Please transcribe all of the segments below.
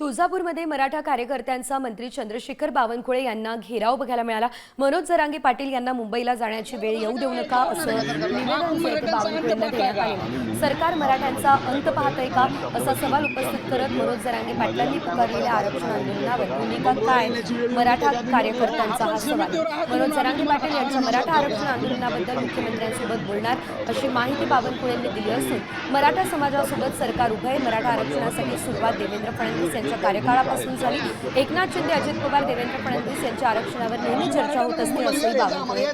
तुळजापूरमध्ये मराठा कार्यकर्त्यांचा मंत्री चंद्रशेखर बावनकुळे यांना घेराव बघायला मिळाला. मनोज जरांगे पाटील यांना मुंबईला जाण्याची वेळ येऊ देऊ नका असं निवेदन बावनकुळेंना देण्यात आले. सरकार मराठ्यांचा अंत पाहतंय का? असा सवाल उपस्थित करत मनोज जरांगे पाटलांनी पुकारलेल्या आरक्षण आंदोलनावर भूमिका काय? मराठा कार्यकर्त्यांचा हा सवाल. मनोज जरांगे पाटील यांच्या मराठा आरक्षण आंदोलनाबद्दल मुख्यमंत्र्यांसोबत बोलणार अशी माहिती बावनकुळेंनी दिली असून मराठा समाजासोबत सरकार उभं आहे. मराठा आरक्षणासाठी सुरुवात देवेंद्र फडणवीस यांच्या कार्यकाळापासून झाली. एकनाथ शिंदे अजित पवार देवेंद्र फडणवीस यांच्या आरक्षणावर नेहमी चर्चा होत असते असंही बावनकुळे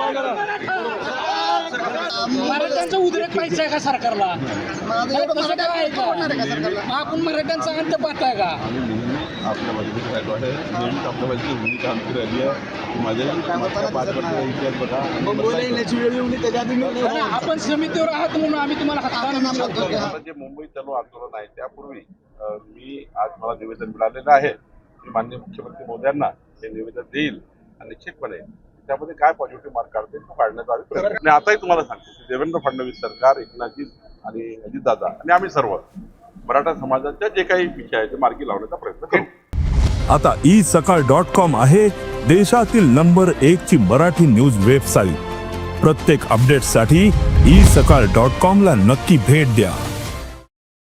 म्हणाले. मराठ्यांचा उद्रेक पाहिजे आहे का सरकारला? काय आहे का? आपण मराठ्यांचा अंत पाहताय का? आपल्या बाजूने राहिलो आहे. नेहमीच आपल्या बाजूची भूमिका आमची राहिली आहे. पाच वर्षाचा इतिहास बघा. आपण समितीवर आहात म्हणून आम्ही तुम्हाला जे मुंबईत चालू आंदोलन आहे त्यापूर्वी मी आज मला निवेदन मिळालेलं आहे. मी माननीय मुख्यमंत्री मोदयांना हे निवेदन देईल. आणि निश्चितपणे त्यामध्ये काय पॉझिटिव्ह मार्क काढते तो काढण्याचा आम्ही प्रयत्न आणि आताही तुम्हाला सांगतो की देवेंद्र फडणवीस सरकार एकनाथजी आणि अजितदादा आणि आम्ही सर्व मराठा समाजाच्या जे काही विषय आहे ते मार्गी लावण्याचा प्रयत्न करू. आता ई सकाळ डॉट कॉम आहे देशातील नंबर एक ची मराठी न्यूज वेबसाईट. प्रत्येक अपडेटसाठी ई सकाळ डॉट कॉम ला नक्की भेट द्या.